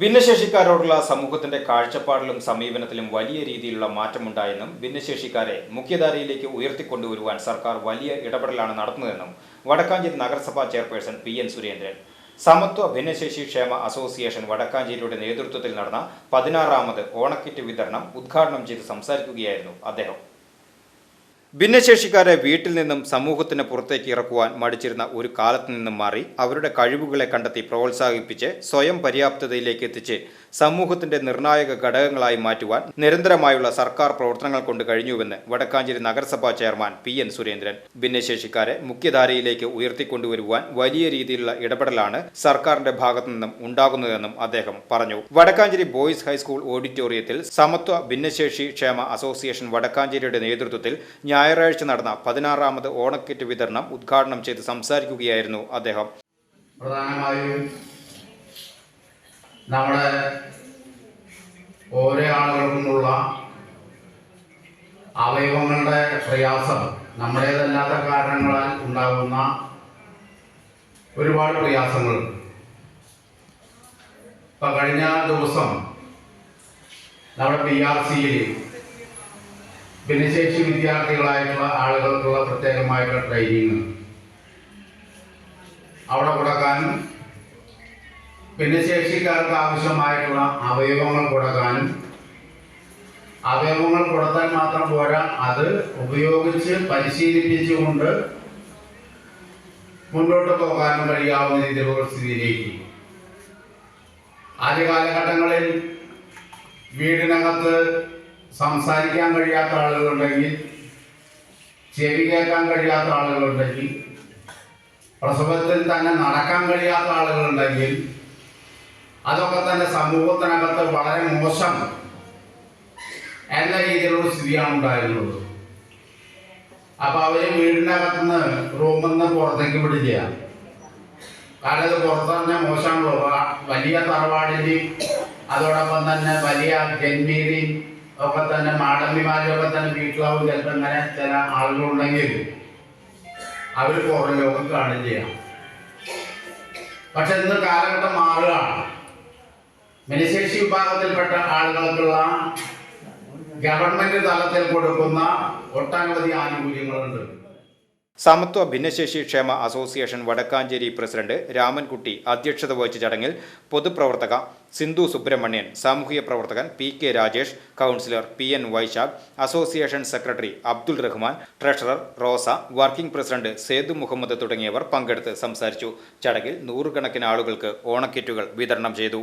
ഭിന്നശേഷിക്കാരോടുള്ള സമൂഹത്തിന്റെ കാഴ്ചപ്പാടിലും സമീപനത്തിലും വലിയ രീതിയിലുള്ള മാറ്റമുണ്ടായെന്നും ഭിന്നശേഷിക്കാരെ മുഖ്യധാരയിലേക്ക് ഉയർത്തിക്കൊണ്ടുവരുവാൻ സർക്കാർ വലിയ ഇടപെടലാണ് നടത്തുന്നതെന്നും വടക്കാഞ്ചേരി നഗരസഭാ ചെയർപേഴ്സൺ പി എൻ സുരേന്ദ്രൻ. സമത്വ ഭിന്നശേഷി ക്ഷേമ അസോസിയേഷൻ വടക്കാഞ്ചേരിയുടെ നേതൃത്വത്തിൽ നടന്ന പതിനാറാമത് ഓണക്കിറ്റ് വിതരണം ഉദ്ഘാടനം ചെയ്ത് സംസാരിക്കുകയായിരുന്നു അദ്ദേഹം. ഭിന്നശേഷിക്കാരെ വീട്ടിൽ നിന്നും സമൂഹത്തിന് പുറത്തേക്ക് ഇറക്കുവാൻ മടിച്ചിരുന്ന ഒരു കാലത്ത് നിന്നും മാറി അവരുടെ കഴിവുകളെ കണ്ടെത്തി പ്രോത്സാഹിപ്പിച്ച് സ്വയം പര്യാപ്തതയിലേക്ക് എത്തിച്ച് സമൂഹത്തിന്റെ നിർണായക ഘടകങ്ങളായി മാറ്റുവാൻ നിരന്തരമായുള്ള സർക്കാർ പ്രവർത്തനങ്ങൾ കൊണ്ട് കഴിഞ്ഞുവെന്ന് വടക്കാഞ്ചേരി നഗരസഭാ ചെയർമാൻ പി എൻ സുരേന്ദ്രൻ. ഭിന്നശേഷിക്കാരെ മുഖ്യധാരയിലേക്ക് ഉയർത്തിക്കൊണ്ടുവരുവാൻ വലിയ രീതിയിലുള്ള ഇടപെടലാണ് സർക്കാരിന്റെ ഭാഗത്തു നിന്നും ഉണ്ടാകുന്നതെന്നും അദ്ദേഹം പറഞ്ഞു. വടക്കാഞ്ചേരി ബോയ്സ് ഹൈസ്കൂൾ ഓഡിറ്റോറിയത്തിൽ സമത്വ ഭിന്നശേഷി ക്ഷേമ അസോസിയേഷൻ വടക്കാഞ്ചേരിയുടെ നേതൃത്വത്തിൽ ഞായറാഴ്ച നടന്ന പതിനാറാമത് ഓണക്കിറ്റ് വിതരണം ഉദ്ഘാടനം ചെയ്ത് സംസാരിക്കുകയായിരുന്നു അദ്ദേഹം. പ്രധാനമായും നമ്മുടെ ഓരോ ആളുകൾക്കുമുള്ള അവയവങ്ങളുടെ പ്രയാസം നമ്മുടേതല്ലാത്ത കാരണങ്ങളാൽ ഉണ്ടാകുന്ന ഒരുപാട് പ്രയാസങ്ങളുണ്ട് ഇപ്പം കഴിഞ്ഞ ദിവസം നമ്മുടെ പി ആർ സിയിൽ ഭിന്നശേഷി വിദ്യാർത്ഥികളായിട്ടുള്ള ആളുകൾക്കുള്ള പ്രത്യേകമായിട്ടുള്ള ട്രെയിനിങ് അവിടെ കൊടുക്കാനും ഭിന്നശേഷിക്കാർക്ക് ആവശ്യമായിട്ടുള്ള അവയവങ്ങൾ കൊടുക്കാനും. അവയവങ്ങൾ കൊടുത്താൽ മാത്രം പോരാ അത് ഉപയോഗിച്ച് പരിശീലിപ്പിച്ചുകൊണ്ട് മുന്നോട്ട് പോകാനും കഴിയാവുന്ന രീതിയിലുള്ള സ്ഥിതിയിലേക്ക്. ആദ്യ കാലഘട്ടങ്ങളിൽ വീടിനകത്ത് സംസാരിക്കാൻ കഴിയാത്ത ആളുകളുണ്ടെങ്കിൽ ചെവി കേൾക്കാൻ കഴിയാത്ത ആളുകളുണ്ടെങ്കിൽ പ്രസവത്തിൽ തന്നെ നടക്കാൻ കഴിയാത്ത ആളുകളുണ്ടെങ്കിൽ അതൊക്കെ തന്നെ സമൂഹത്തിനകത്ത് വളരെ മോശം എന്ന രീതിയിലുള്ള സ്ഥിതിയാണ് ഉണ്ടായിരുന്നത് അപ്പൊ അവർ വീടിനകത്തുനിന്ന് റൂമിൽ നിന്ന് പുറത്തേക്ക് വിടില്ല കാരണം ഇത് പുറത്തിറങ്ങിയാൽ മോശമാണല്ലോ. വലിയ തറവാടിന്റെയും അതോടൊപ്പം തന്നെ വലിയ ജന്മീരെയും ഒക്കെ തന്നെ മാടമ്പിമാരും ഒക്കെ തന്നെ വീട്ടിലാവും. ചിലപ്പോൾ ഇങ്ങനെ ചില ആളുകളുണ്ടെങ്കിൽ അവർ പുറം ലോകം കാണുകയും ചെയ്യാം. പക്ഷെ ഇന്ന് കാലഘട്ടം മാറുകയാണ്. ഭിന്നശേഷി വിഭാഗത്തിൽപ്പെട്ട ആളുകൾക്കുള്ള ഗവൺമെന്റ് തലത്തിൽ കൊടുക്കുന്ന ഒട്ടനവധി ആനുകൂല്യങ്ങളുണ്ട്. സമത്വ ഭിന്നശേഷി ക്ഷേമ അസോസിയേഷൻ വടക്കാഞ്ചേരി പ്രസിഡന്റ് രാമൻകുട്ടി അധ്യക്ഷത വഹിച്ച ചടങ്ങിൽ പൊതുപ്രവർത്തക സിന്ധു സുബ്രഹ്മണ്യൻ സാമൂഹിക പ്രവർത്തകൻ P K Rajesh councillor P N Vaishakh association secretary Abdul Rahman treasurer Rosa working president Sethu Muhammad തുടങ്ങിയവർ പങ്കെടുത്ത് സംസാരിച്ചു. ചടങ്ങിൽ നൂറുകണക്കിന് ആളുകൾക്ക് ഓണക്കിറ്റുകൾ വിതരണം ചെയ്തു.